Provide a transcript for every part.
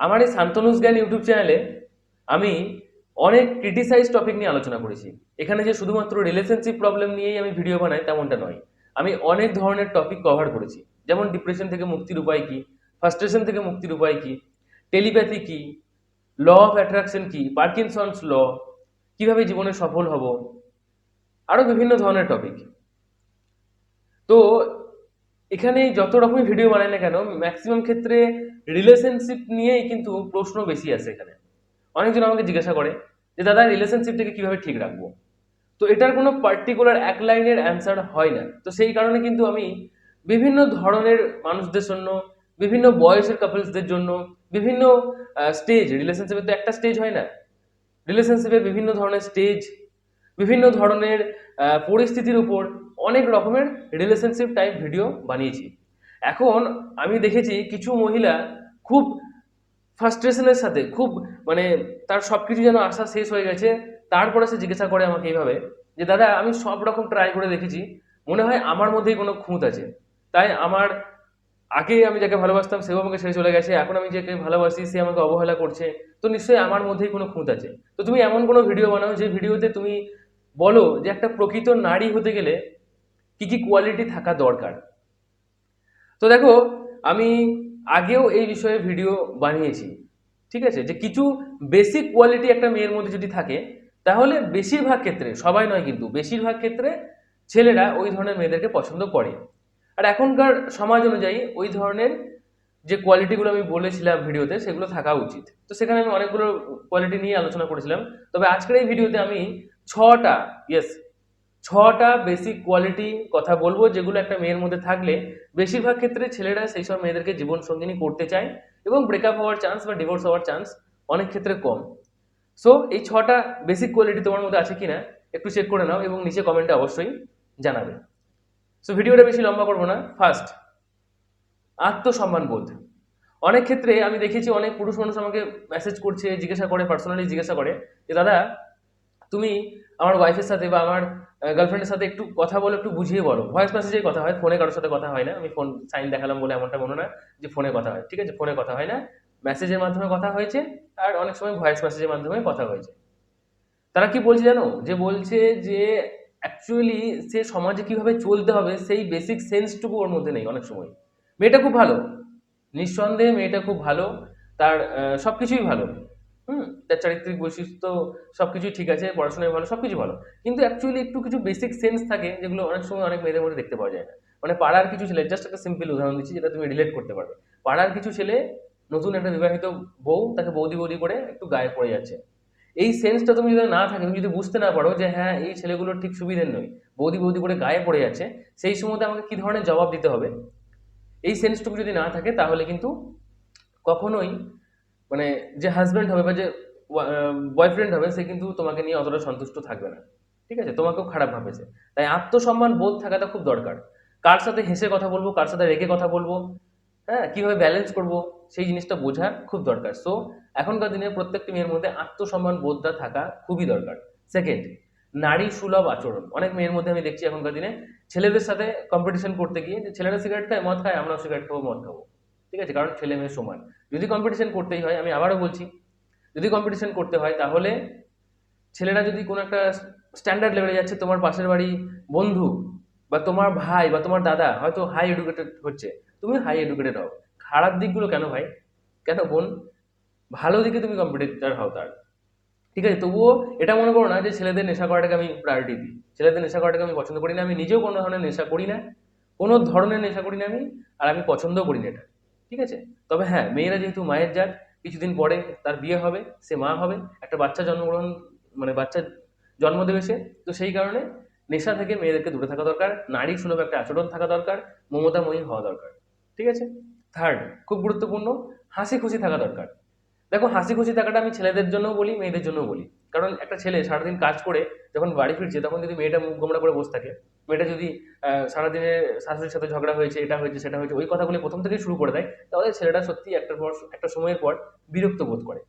আমার এই শান্তনুস জ্ঞান ইউটিউব চ্যানেলে আমি অনেক ক্রিটিসাইজ টপিক নিয়ে আলোচনা করেছি। এখানে যে শুধুমাত্র রিলেশনশিপ প্রবলেম নিয়েই আমি ভিডিও বানাই, তেমনটা নয়। আমি অনেক ধরনের টপিক কভার করেছি। যেমন ডিপ্রেশন থেকে মুক্তির উপায় কী? ফার্স্ট্রেশন থেকে মুক্তির উপায় কি? টেলিপ্যাথি কি? ল অফ অ্যাট্রাকশন কী? পার্কিনসন্স ল কীভাবে জীবনে সফল হব? আরও বিভিন্ন ধরনের টপিক তো এখানে যত রকমের ভিডিও বানাই না কেন ম্যাক্সিমাম ক্ষেত্রে রিলেশনশিপ নিয়েই কিন্তু প্রশ্ন বেশি আসে এখানে। অনেকজন আমাকে জিজ্ঞাসা করে যে, দাদা রিলেশনশিপটাকে কীভাবে ঠিক রাখব? তো এটার কোনো পার্টিকুলার এক লাইনের অ্যান্সার হয় না। তো সেই কারণে কিন্তু আমি বিভিন্ন ধরনের মানুষদের জন্য, বিভিন্ন বয়সের কাপলসদের জন্য, বিভিন্ন স্টেজ রিলেশনশিপের তো একটা স্টেজ হয় না। রিলেশনশিপের বিভিন্ন ধরনের স্টেজ বিভিন্ন ধরনের পরিস্থিতির উপর অনেক রকমের রিলেশনশিপ টাইপ ভিডিও বানিয়েছি। এখন আমি দেখেছি কিছু মহিলা খুব ফার্স্ট্রেশনের সাথে, খুব মানে তার সব কিছু যেন আশা শেষ হয়ে গেছে, তারপরে সে জিজ্ঞাসা করে আমাকে এইভাবে যে, দাদা, আমি সব রকম ট্রাই করে দেখেছি, মনে হয় আমার মধ্যেই কোনো খুঁত আছে। তাই আমার আগে আমি যাকে ভালোবাসতাম, সেও আমাকে ছেড়ে চলে গেছে, এখন আমি যাকে ভালোবাসি, সে আমাকে অবহেলা করছে, তো নিশ্চয়ই আমার মধ্যেই কোনো খুঁত আছে। তো তুমি এমন কোনো ভিডিও বানাও যে ভিডিওতে তুমি বলো যে একটা প্রকৃত নারী হতে গেলে কি কি কোয়ালিটি থাকা দরকার? তো দেখো, আমি আগেও এই বিষয়ে ভিডিও বানিয়েছি, ঠিক আছে? যে কিছু বেসিক কোয়ালিটি একটা মেয়ের মধ্যে যদি থাকে, তাহলে বেশিরভাগ ক্ষেত্রে, সবাই নয় কিন্তু, বেশিরভাগ ক্ষেত্রে ছেলেরা ওই ধরনের মেয়েদেরকে পছন্দ করে। আর এখনকার সমাজ অনুযায়ী ওই ধরনের যে কোয়ালিটিগুলো আমি বলেছিলাম ভিডিওতে সেগুলো থাকা উচিত। তো সেখানে আমি অনেকগুলো কোয়ালিটি নিয়ে আলোচনা করেছিলাম। তবে আজকের এই ভিডিওতে আমি ছটা ইয়েস ছটা বেসিক কোয়ালিটি কথা বলব যেগুলো একটা মেয়ের মধ্যে থাকলে বেশিরভাগ ক্ষেত্রে ছেলেরা সেই সব মেয়েদেরকে জীবন সঙ্গিনী করতে চায় এবং ব্রেকআপ হওয়ার চান্স বা ডিভোর্স হওয়ার চান্স অনেক ক্ষেত্রে কম। সো এই ছটা বেসিক কোয়ালিটি তোমার মধ্যে আছে কিনা একটু চেক করে নাও এবং নিচে কমেন্টে অবশ্যই জানাবে। সো ভিডিওটা বেশি লম্বা করব না। ফার্স্ট আত্মসম্মান বোধ। অনেক ক্ষেত্রে আমি দেখেছি অনেক পুরুষ মানুষ আমাকে মেসেজ করছে, জিজ্ঞাসা করে পার্সোনালি জিজ্ঞাসা করে যে, দাদা তুমি আমার ওয়াইফের সাথে বা আমার গার্লফ্রেন্ডের সাথে একটু কথা বলে, একটু বুঝিয়ে বলো। ভয়েস মেসেজেই কথা হয় ফোনে কারোর সাথে কথা হয় না। আমি ফোন সাইন দেখালাম বলে এমনটা মনে না যে ফোনে কথা হয়, ঠিক আছে? ফোনে কথা হয় না। মেসেজের মাধ্যমে কথা হয়েছে আর অনেক সময় ভয়েস মেসেজের মাধ্যমে কথা হয়েছে। তারা কি বলছে জানো? যে বলছে যে অ্যাকচুয়ালি সে সমাজে কীভাবে চলতে হবে, সেই বেসিক সেন্সটুকু ওর মধ্যে নেই অনেক সময়। মেয়েটা খুব ভালো। নিঃসন্দেহে মেয়েটা খুব ভালো। তার সব কিছুই ভালো। হুম, তার চারিত্রিক বৈশিষ্ট্য সব কিছুই ঠিক আছে পড়াশোনায় ভালো সব কিছু ভালো। কিন্তু অ্যাকচুয়ালি একটু কিছু বেসিক সেন্স থাকে যেগুলো অনেক সময় অনেক মেয়েদের মধ্যে দেখতে পাওয়া যায় না। মানে পাড়ার কিছু ছেলে জাস্ট একটা সিম্পল উদাহরণ দিচ্ছি যেটা তুমি রিলেট করতে পারবে। পাড়ার কিছু ছেলে নতুন একটা বিবাহিত বউ, তাকে বৌদি বৌদি করে একটু গায়ে পড়ে যাচ্ছে। এই সেন্সটা তুমি যদি না থাকে, তুমি যদি বুঝতে না পারো যে হ্যাঁ এই ছেলেগুলোর ঠিক সুবিধের নয় বৌদি বৌদি করে গায়ে পড়ে যাচ্ছে, সেই সময়তে আমাকে কি ধরনের জবাব দিতে হবে? এই সেন্সটুকু যদি না থাকে, তাহলে কিন্তু কখনোই মানে যে হাজব্যান্ড হবে বা যে বয়ফ্রেন্ড হবে, সে কিন্তু তোমাকে নিয়ে অতটা সন্তুষ্ট থাকবে না। ঠিক আছে? তোমাকেও খারাপ ভাবেছে। তাই আত্মসম্মান বোধ থাকাটা খুব দরকার। কার সাথে হেসে কথা বলব, কার সাথে রেগে কথা বলব হ্যাঁ? কীভাবে ব্যালেন্স করব, সেই জিনিসটা বোঝা খুব দরকার। সো এখনকার দিনে প্রত্যেকটি মেয়ের মধ্যে আত্মসম্মান বোধটা থাকা খুবই দরকার। সেকেন্ড নারী সুলভ আচরণ। অনেক মেয়ের মধ্যে আমি দেখছি এখনকার দিনে ছেলেদের সাথে কম্পিটিশন করতে গিয়ে যে ছেলেরা সিগারেট খায়, মদ খায়, আমরাও সিগারেট খাব, মদ খাব। ঠিক আছে? কারণ ছেলে মেয়ে সমান। যদি কম্পিটিশন করতেই হয়, আমি আবারও বলছি, যদি কম্পিটিশন করতে হয়, তাহলে ছেলেরা যদি কোনো একটা স্ট্যান্ডার্ড লেভেলে যাচ্ছে, তোমার পাশের বাড়ি বন্ধু বা তোমার ভাই বা তোমার দাদা হয়তো হাই এডুকেটেড হচ্ছে, তুমি হাই এডুকেটেড হও। খারাপ দিকগুলো কেন ভাই? কেন বোন? ভালো দিকে তুমি কম্পিটিটার হও তার। ঠিক আছে? তবুও এটা মনে করো না যে ছেলেদের নেশা করাটাকে আমি প্রায়োরিটি দিই। ছেলেদের নেশা করাটাকে আমি পছন্দ করি না, আমি নিজেও কোনো ধরনের নেশা করি না। কোনো ধরনের নেশা করি না আমি, আর আমি পছন্দও করি না এটা। ঠিক আছে? তবে হ্যাঁ মেয়েরা যেহেতু মায়ের জাত, কিছুদিন পরে তার বিয়ে হবে, সে মা হবে, একটা বাচ্চা জন্মগ্রহণ মানে বাচ্চা জন্ম দেবে সে, তো সেই কারণে নেশা থেকে মেয়েদেরকে দূরে থাকা দরকার, নারী সুলভ একটা আচরণ থাকা দরকার মমতাময়ী হওয়া দরকার, ঠিক আছে? থার্ড খুব গুরুত্বপূর্ণ হাসি খুশি থাকা দরকার। দেখো হাসি খুশি থাকাটা আমি ছেলেদের জন্যও বলি, মেয়েদের জন্যও বলি। কারণ একটা ছেলে সারাদিন কাজ করে, যখন বাড়ি ফিরছে, তখন যদি মেয়েটা মুখ গোমড়া করে বসে থাকে মেয়েটা যদি সারাদিনে শাশুড়ির সাথে ঝগড়া হয়েছে, এটা হয়েছে, সেটা হয়েছে, ওই কথাগুলি প্রথম থেকেই শুরু করে দেয়, তাহলে ছেলেটা সত্যি একটা পর, একটা সময়ের পর বিরক্ত বোধ করে।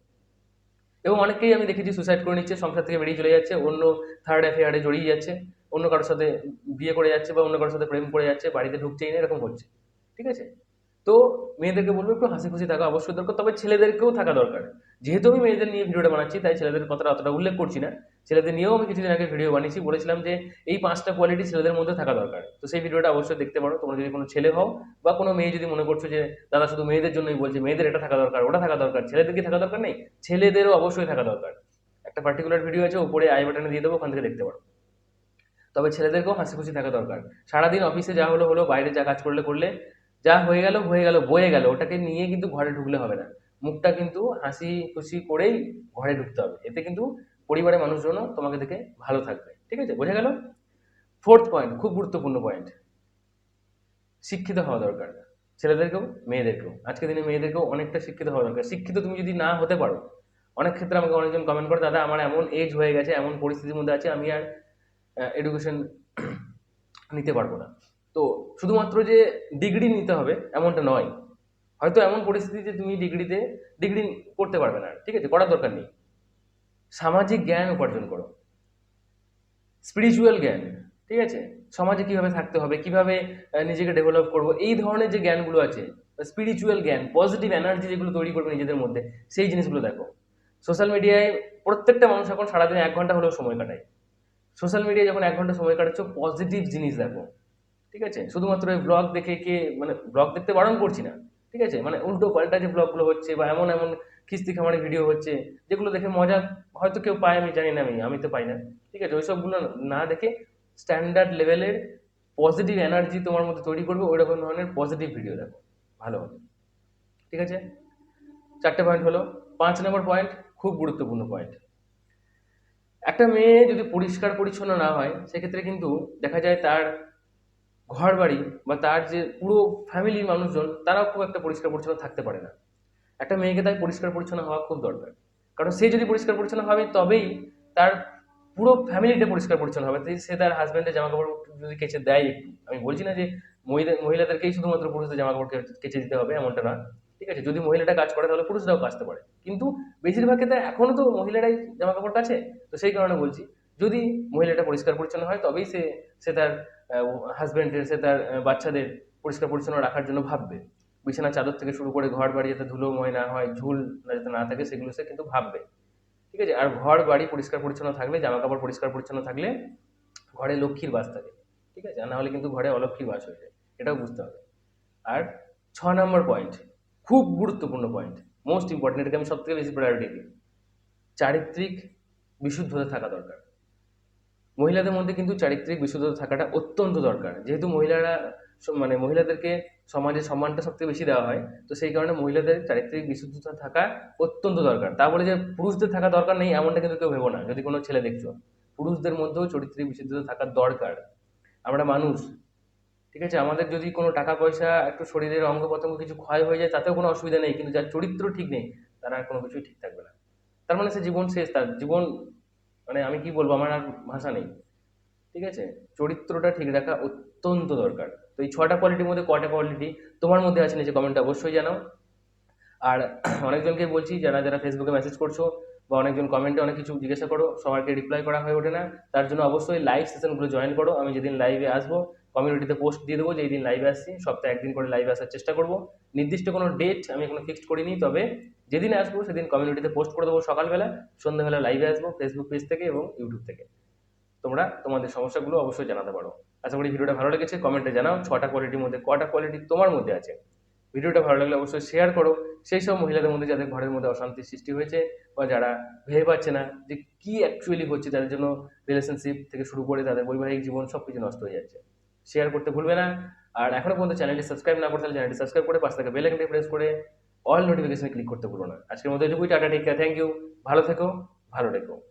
এবং অনেকেই আমি দেখেছি সুসাইড করে নিচ্ছে, সংসার থেকে বেরিয়ে চলে যাচ্ছে, অন্য থার্ড অ্যাফেয়ারে জড়িয়ে যাচ্ছে, অন্য কারোর সাথে বিয়ে করে যাচ্ছে বা অন্য কারোর সাথে প্রেম করে যাচ্ছে, বাড়িতে ঢুকছেই না, এরকম হচ্ছে, ঠিক আছে? তো মেয়েদেরকে বলব, একটু হাসি খুশি থাকা অবশ্যই দরকার, তবে ছেলেদেরকেও থাকা দরকার। যেহেতু আমি মেয়েদের নিয়ে ভিডিওটা বানাচ্ছি, তাই ছেলেদের কথাটা অতটা উল্লেখ করছি না। ছেলেদের নিয়েও আমি কিছুদিন আগে ভিডিও বানিয়েছি। বলেছিলাম যে এই পাঁচটা কোয়ালিটি ছেলেদের মধ্যে থাকা দরকার। তো সেই ভিডিওটা অবশ্যই দেখতে পারো। তোমরা যদি কোনো ছেলে হও বা কোনো মেয়ে যদি মনে করছ যে, দাদা, শুধু মেয়েদের জন্যই বলছে, মেয়েদের এটা থাকা দরকার, ওটা থাকা দরকার, ছেলেদের কি থাকা দরকার নেই? ছেলেদেরও অবশ্যই থাকা দরকার। একটা পার্টিকুলার ভিডিও আছে, উপরে আই বাটনে দিয়ে দেবো, ওখান থেকে দেখতে পারো। তবে ছেলেদেরকেও হাসি খুশি থাকা দরকার। সারাদিন অফিসে যা হলো হলো, বাইরে যা কাজ করলে করলে, যা হয়ে গেল হয়ে গেল, বয়ে গেল, ওটাকে নিয়ে কিন্তু ঘরে ঢুকলে হবে না। মুখটা কিন্তু হাসি খুশি করেই ঘরে ঢুকতে হবে। এতে কিন্তু পরিবারের মানুষজনও তোমাকে দেখে ভালো থাকবে। ঠিক আছে? বোঝা গেল? ফোর্থ পয়েন্ট খুব গুরুত্বপূর্ণ পয়েন্ট শিক্ষিত হওয়া দরকার। ছেলেদেরকেও, মেয়েদেরকেও। আজকে দিনে মেয়েদেরকেও অনেকটা শিক্ষিত হওয়া দরকার। শিক্ষিত তুমি যদি না হতে পারো, অনেক ক্ষেত্রে আমাকে অনেকজন কমেন্ট করে, দাদা, আমার এমন এজ হয়ে গেছে, এমন পরিস্থিতির মধ্যে আছে, আমি আর এডুকেশন নিতে পারব না। তো শুধুমাত্র যে ডিগ্রি নিতে হবে, এমনটা নয়। হয়তো এমন পরিস্থিতি যে তুমি ডিগ্রিতে, ডিগ্রি করতে পারবে না। ঠিক আছে, করার দরকার নেই। সামাজিক জ্ঞান উপার্জন করো। স্পিরিচুয়াল জ্ঞান, ঠিক আছে? সমাজে কীভাবে থাকতে হবে, কীভাবে নিজেকে ডেভেলপ করব, এই ধরনের যে জ্ঞানগুলো আছে স্পিরিচুয়াল জ্ঞান পজিটিভ এনার্জি যেগুলো তৈরি করবে নিজেদের মধ্যে, সেই জিনিসগুলো দেখো। সোশ্যাল মিডিয়ায় প্রত্যেকটা মানুষ এখন সারাদিনে এক ঘণ্টা হলেও সময় কাটায়। সোশ্যাল মিডিয়ায় যখন এক ঘণ্টা সময় কাটাচ্ছ পজিটিভ জিনিস দেখো। ঠিক আছে? শুধুমাত্র এই ব্লগ দেখে কে মানে ব্লগ দেখতে বারণ করছি না। ঠিক আছে? মানে উল্টো পাল্টা যে ব্লগগুলো হচ্ছে বা এমন এমন খিস্তি খামারি ভিডিও হচ্ছে, যেগুলো দেখে মজা হয়তো কেউ পায়, আমি জানি না, আমি আমি তো পাই না। ঠিক আছে? ওইসবগুলো না দেখে স্ট্যান্ডার্ড লেভেলের পজিটিভ এনার্জি তোমার মধ্যে তৈরি করবে ওই রকম ধরনের পজিটিভ ভিডিও দেখো। ভালো। ঠিক আছে? চারটে পয়েন্ট হলো। পাঁচ নম্বর পয়েন্ট খুব গুরুত্বপূর্ণ পয়েন্ট একটা মেয়ে যদি পরিষ্কার পরিচ্ছন্ন না হয়, সেক্ষেত্রে কিন্তু দেখা যায় তার ঘর বাড়ি বা তার যে পুরো ফ্যামিলির মানুষজন, তারাও খুব একটা পরিষ্কার পরিচ্ছন্ন থাকতে পারে না। একটা মেয়েকে তাই পরিষ্কার পরিচ্ছন্ন হওয়া খুব দরকার। কারণ সে যদি পরিষ্কার পরিচ্ছন্ন হবে, তবেই তার পুরো ফ্যামিলিটা পরিষ্কার পরিচ্ছন্ন হবে। সে তার হাজব্যান্ডের জামা কাপড় যদি কেচে দেয় একটু। আমি বলছি না যে মহিলা মহিলাদেরকেই শুধুমাত্র পুরুষদের জামা কাপড় কেচে দিতে হবে, এমনটা না। ঠিক আছে, যদি মহিলাটা কাজ করে, তাহলে পুরুষরাও কাচতে পারে। কিন্তু বেশিরভাগ ক্ষেত্রে এখনও তো মহিলারাই জামা কাপড় কাছে। তো সেই কারণে বলছি যদি মহিলাটা পরিষ্কার পরিচ্ছন্ন হয়, তবেই সে সে তার হাজব্যান্ডের সে তার বাচ্চাদের পরিষ্কার পরিচ্ছন্ন রাখার জন্য ভাববে। বিছানা চাদর থেকে শুরু করে ঘর বাড়ি যাতে ধুলোময় না হয়, ঝুল যাতে না থাকে, সেগুলো সে কিন্তু ভাববে। ঠিক আছে? আর ঘর বাড়ি পরিষ্কার পরিচ্ছন্ন থাকলে জামা কাপড় পরিষ্কার পরিচ্ছন্ন থাকলে ঘরে লক্ষ্মীর বাস থাকে। ঠিক আছে? না হলে কিন্তু ঘরে অলক্ষ্মীর বাস হয়ে যায়। এটাও বুঝতে হবে। আর ছ নম্বর পয়েন্ট খুব গুরুত্বপূর্ণ পয়েন্ট মোস্ট ইম্পর্টেন্ট এটাকে আমি সব থেকে বেশি প্রায়োরিটি দিই। চারিত্রিক বিশুদ্ধতা থাকা দরকার। মহিলাদের মধ্যে কিন্তু চারিত্রিক বিশুদ্ধতা থাকাটা অত্যন্ত দরকার। যেহেতু মহিলারা মানে মহিলাদেরকে সমাজে সম্মানটা সবথেকে বেশি দেওয়া হয়, তো সেই কারণে মহিলাদের চারিত্রিক বিশুদ্ধতা থাকা অত্যন্ত দরকার। তা বলে যে পুরুষদের থাকা দরকার নেই এমনটা কিন্তু কেউ ভেবো না, যদি কোনো ছেলে দেখছ। পুরুষদের মধ্যেও চরিত্রিক বিশুদ্ধতা থাকার দরকার। আমরা মানুষ, ঠিক আছে? আমাদের যদি কোনো টাকা পয়সা একটু শরীরের অঙ্গ প্রত্যঙ্গ কিছু ক্ষয় হয়ে যায়, তাতেও কোনো অসুবিধা নেই, কিন্তু যার চরিত্র ঠিক নেই, তার আর কোনো কিছুই ঠিক থাকবে না। তার মানে সে জীবন শেষ, তার জীবন মানে আমি কি বলব, আমার আর ভাষা নেই। ঠিক আছে? চরিত্রটা ঠিক রাখা অত্যন্ত দরকার। তো এই ছটা কোয়ালিটির মধ্যে কটা কোয়ালিটি তোমার মধ্যে আছে নিচে কমেন্টে অবশ্যই জানাও। আর অনেকজনকে বলছি, যারা যারা ফেসবুকে মেসেজ করছ বা অনেকজন কমেন্টে অনেক কিছু জিজ্ঞাসা করো সবাইকে রিপ্লাই করা হয়ে ওঠে না। তার জন্য অবশ্যই লাইভ সেশনগুলো জয়েন করো। আমি যেদিন লাইভে আসব কমিউনিটিতে পোস্ট দিয়ে দেবো যে এই দিন লাইভে আসছি, সপ্তাহে একদিন করে লাইভে আসার চেষ্টা করব। নির্দিষ্ট কোনো ডেট আমি এখনও ফিক্সড করিনি, তবে যেদিন আসব সেদিন কমিউনিটিতে পোস্ট করে দেবো সকালবেলা, সন্ধ্যাবেলা লাইভে আসব ফেসবুক পেজ থেকে এবং ইউটিউব থেকে। তোমরা তোমাদের সমস্যাগুলো অবশ্যই জানাতে পারো। আশা করি ভিডিওটা ভালো লেগেছে কমেন্টে জানাও ছটা কোয়ালিটির মধ্যে, কটা কোয়ালিটি তোমার মধ্যে আছে। ভিডিওটা ভালো লাগলে অবশ্যই শেয়ার করো। সেই সব মহিলাদের মধ্যে যাদের ঘরের মধ্যে অশান্তির সৃষ্টি হয়েছে বা যারা ভেবে পাচ্ছে না যে কি অ্যাকচুয়ালি হচ্ছে তাদের জন্য রিলেশনশিপ থেকে শুরু করে তাদের বৈবাহিক জীবন সব কিছু নষ্ট হয়ে যাচ্ছে। শেয়ার করতে ভুলবে না। আর এখনও পর্যন্ত চ্যানেলটি সাবস্ক্রাইব না করতে চ্যানেলটি সাবস্ক্রাইব করে পাশ থেকে বেল আইকনটি প্রেস করে অল নোটিফিকেশনে ক্লিক করতে ভুলো না। আজকের মতো এটুকুই, tata take care thank you ভালো থেকো, ভালো রেখো